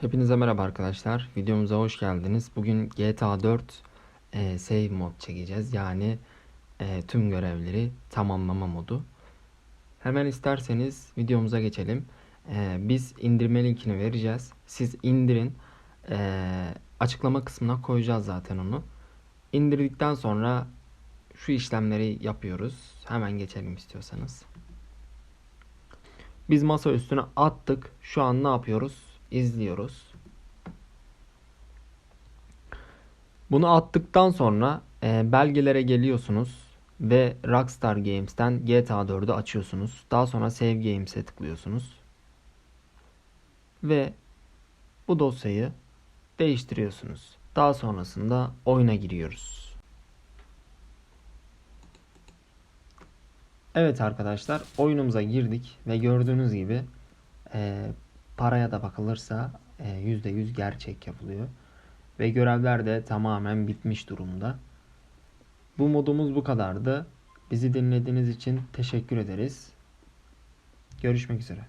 Hepinize merhaba arkadaşlar. Videomuza hoş geldiniz. Bugün GTA 4 e, save mod çekeceğiz. Yani e, tüm görevleri tamamlama modu. Hemen isterseniz videomuza geçelim. E, biz indirme linkini vereceğiz. Siz indirin. E, açıklama kısmına koyacağız zaten onu. İndirdikten sonra şu işlemleri yapıyoruz. Hemen geçelim istiyorsanız. Biz masa üstüne attık. Şu an ne yapıyoruz? İzliyoruz. Bunu attıktan sonra e, belgelere geliyorsunuz ve Rockstar Games'ten GTA 4'ü açıyorsunuz. Daha sonra Save Games'e tıklıyorsunuz. Ve bu dosyayı değiştiriyorsunuz. Daha sonrasında oyuna giriyoruz. Evet arkadaşlar oyunumuza girdik ve gördüğünüz gibi e, paraya da bakılırsa e, %100 gerçek yapılıyor. Ve görevler de tamamen bitmiş durumda. Bu modumuz bu kadardı. Bizi dinlediğiniz için teşekkür ederiz. Görüşmek üzere.